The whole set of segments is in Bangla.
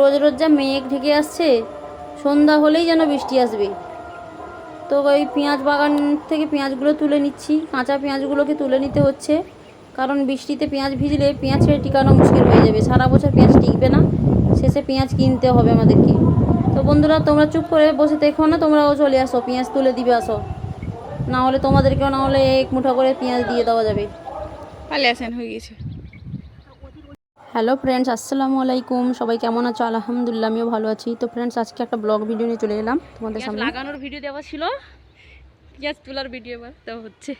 রোজ রোজ যা মেঘ ঢেকে আসছে, সন্ধ্যা হলেই যেন বৃষ্টি আসবে। তো ওই পেঁয়াজ বাগান থেকে পেঁয়াজগুলো তুলে নিচ্ছি, কাঁচা পেঁয়াজগুলোকে তুলে নিতে হচ্ছে, কারণ বৃষ্টিতে পেঁয়াজ ভিজলে পেঁয়াজ ছেড়ে টিকানো মুশকিল হয়ে যাবে। সারা বছর পেঁয়াজ টিকবে না, শেষে পেঁয়াজ কিনতে হবে আমাদেরকে। তো বন্ধুরা, তোমরা চুপ করে বসে দেখো না, তোমরাও চলে আসো, পেঁয়াজ তুলে দিবে, আসো। না হলে তোমাদেরকেও না হলে এক মুঠা করে পেঁয়াজ দিয়ে দেওয়া যাবে। পালে আসেন, হয়ে গেছে হ্যালো ফ্রেন্ডস আসসালামু আলাইকুম। সবাই কেমন আছো? আলহামদুলিল্লাহ আমিও ভালো আছি। তো ফ্রেন্ডস আজকে একটা ব্লগ ভিডিও নিয়ে চলে এলাম। তোমাদের সামনে। লাগানোর ভিডিও দেওয়া ছিল। পেঁয়াজ তোলার ভিডিও এবার দেওয়া হচ্ছে।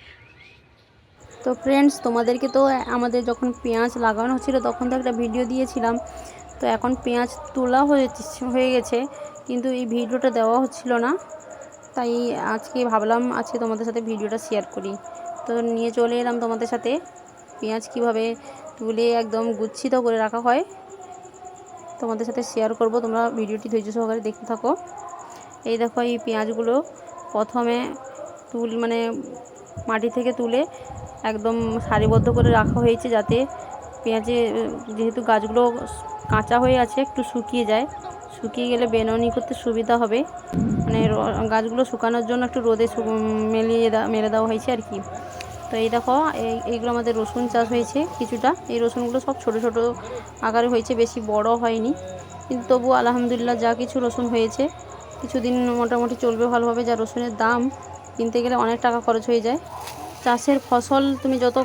তো ফ্রেন্ডস তোমাদেরকে তো আমাদের যখন পেঁয়াজ লাগানো হচ্ছিল তখন তো একটা ভিডিও দিয়েছিলাম। তো এখন পেঁয়াজ তোলা হয়ে হয়ে গেছে কিন্তু এই ভিডিওটা দেওয়া হচ্ছিল না। তাই আজকে ভাবলাম আজকে তোমাদের সাথে ভিডিওটা শেয়ার করি। তো নিয়ে চলে এলাম তোমাদের সাথে। পেঁয়াজ কীভাবে তুলে একদম গুচ্ছিত করে রাখা হয়। তোমাদের সাথে শেয়ার করব, তোমরা ভিডিওটি ধৈর্য সহকারে দেখতে থাকো। এই দেখো এই পেঁয়াজগুলো প্রথমে তুল মানে মাটি থেকে তুলে একদম সারিবদ্ধ করে রাখা হয়েছে যাতে পেঁয়াজে, যেহেতু গাছগুলো কাঁচা হয়ে আছে, একটু শুকিয়ে যায়। শুকিয়ে গেলে বেননি করতে সুবিধা হবে। মানে গাছগুলো শুকানোর জন্য একটু রোদে মেলিয়ে মেলে দেওয়া হয়েছে আর কি। তো এই দেখো, এই, এইগুলো আমাদের রসুন চাষ হয়েছে কিছুটা। এই রসুনগুলো সব ছোট ছোট আকারে হয়েছে, বেশি বড় হয়নি। কিন্তু তবু আলহামদুলিল্লাহ যা কিছু রসুন হয়েছে, কিছুদিন মোটামুটি চলবে ভালোভাবে যা রসুনের দাম, কিনতে গেলে অনেক টাকা খরচ হয়ে যায়। চাষের ফসল তুমি যত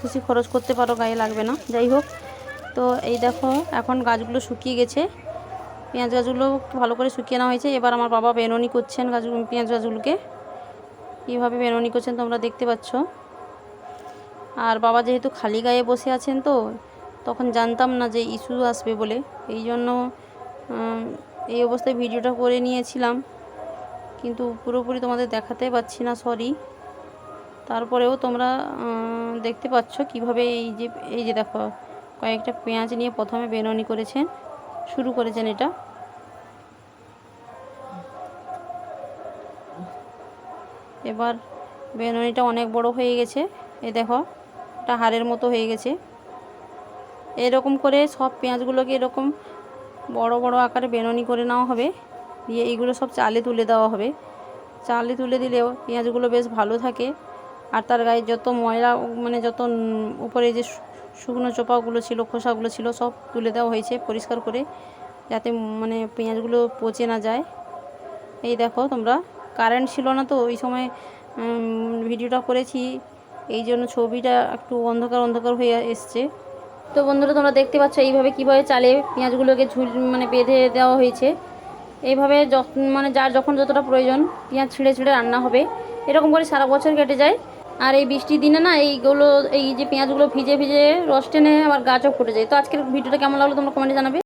খুশি খরচ করতে পারো, গায়ে লাগবে না। যাই হোক, তো এই দেখো, এখন গাছগুলো শুকিয়ে গেছে। পেঁয়াজ গাছগুলো ভালো করে শুকিয়ে নেওয়া হয়েছে। এবার আমার বাবা বেননি করছেন গাছ পেঁয়াজ গাছগুলোকে। কীভাবে বেননি করছেন তোমরা দেখতে পাচ্ছ। আর বাবা যেহেতু খালি গায়ে বসে আছেন তো, তখন জানতাম না যে ইস্যু আসবে বলে। এই জন্য এই অবস্থায় ভিডিওটা করে নিয়েছিলাম। কিন্তু পুরোপুরি তোমাদের দেখাতে পাচ্ছি না সরি তারপরেও তোমরা দেখতে পাচ্ছ কীভাবে এই যে এই যে দেখো, কয়েকটা পেঁয়াজ নিয়ে প্রথমে বেননি করেছেন, শুরু করেছেন এটা। এবার বেননিটা অনেক বড় হয়ে গেছে, এ দেখো। এটা হাড়ের মতো হয়ে গেছে। এরকম করে সব পেঁয়াজগুলোকে এরকম বড় বড় আকারে বেননি করে নেওয়া হবে। দিয়ে এইগুলো সব চালে তুলে দেওয়া হবে। চালে তুলে দিলেও পেঁয়াজগুলো বেশ ভালো থাকে। আর তার গায়ে যত ময়লা মানে যত উপরে যে শুকনো চোপাগুলো ছিল, খোসাগুলো ছিল, সব তুলে দেওয়া হয়েছে পরিষ্কার করে, যাতে মানে পেঁয়াজগুলো পচে না যায়। এই দেখো তোমরা কারেন্ট ছিল না তো, ওই সময় ভিডিওটা করেছি। এই জন্য ছবিটা একটু অন্ধকার অন্ধকার হয়ে এসছে। তো বন্ধুরা, তোমরা দেখতে পাচ্ছ এইভাবে কীভাবে চালে পেঁয়াজগুলোকে ঝুল মানে বেঁধে দেওয়া হয়েছে। এইভাবে যখন মানে যার যখন যতটা প্রয়োজন, পেঁয়াজ ছিঁড়ে ছিঁড়ে রান্না হবে। এরকম করে সারা বছর কেটে যায়। আর এই বৃষ্টির দিনে না, এইগুলো, এই যে পেঁয়াজগুলো ভিজে ভিজে রস টেনে আবার গাছও ফুটে যায়। তো আজকের ভিডিওটা কেমন লাগল তোমরা কমেন্টে জানাবে।